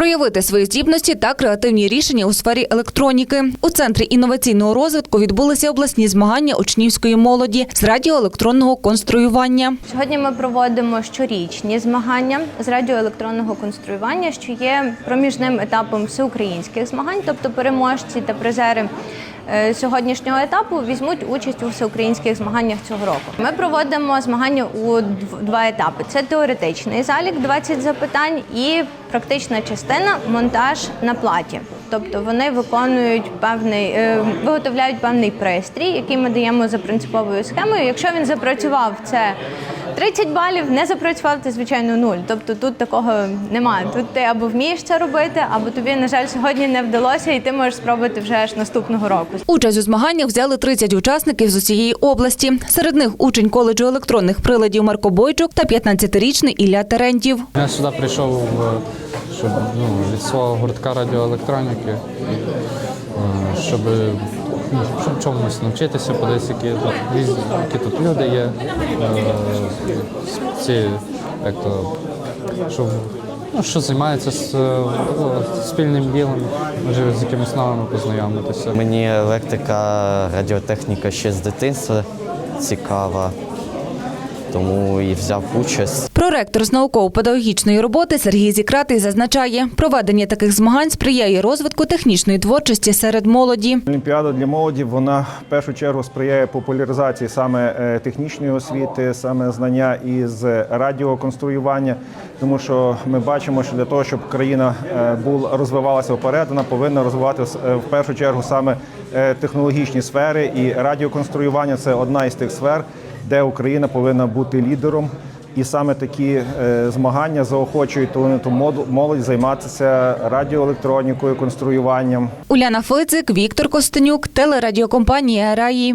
проявити свої здібності та креативні рішення у сфері електроніки. У центрі інноваційного розвитку відбулися обласні змагання учнівської молоді з радіоелектронного конструювання. Сьогодні ми проводимо щорічні змагання з радіоелектронного конструювання, що є проміжним етапом всеукраїнських змагань, тобто переможці та призери. Е, Сьогоднішнього етапу візьмуть участь у всеукраїнських змаганнях цього року. Ми проводимо змагання у дв- два етапи: це теоретичний залік, 20 запитань, і практична частина монтаж на платі. Тобто вони виконують певний, е, виготовляють певний пристрій, який ми даємо за принциповою схемою. Якщо він запрацював, це 30 балів, не запрацював, це звичайно нуль. Тобто тут такого немає. Тут ти або вмієш це робити, або тобі, на жаль, сьогодні не вдалося, і ти можеш спробувати вже аж наступного року. Участь у змаганнях взяли 30 учасників з усієї області. Серед них учень коледжу електронних приладів Марко Бойчук та 15-річний Ілля Терентів. Я сюди прийшов, е, щоб ну, від свого гуртка радіоелектроніки, е, щоб, щоб чомусь навчитися, подивитися, які тут, які тут люди є. е, Ці, як то, що, ну, що займаються з, е, спільним ділом, може з якимись новими познайомитися. Мені електрика, радіотехніка ще з дитинства цікава, тому і взяв участь. Проректор з науково-педагогічної роботи Сергій Зікратий зазначає, проведення таких змагань сприяє розвитку технічної творчості серед молоді. Олімпіада для молоді вона в першу чергу сприяє популяризації саме е, технічної освіти, саме знання із радіоконструювання, тому що ми бачимо, що для того, щоб країна е, була розвивалася вперед, вона повинна розвивати е, в першу чергу саме технологічні сфери, і радіоконструювання це одна із тих сфер, де Україна повинна бути лідером. І саме такі е, змагання заохочують ту ту моду- молодь займатися радіоелектронікою, конструюванням. Уляна Фицик, Віктор Костенюк, телерадіокомпанія Раї.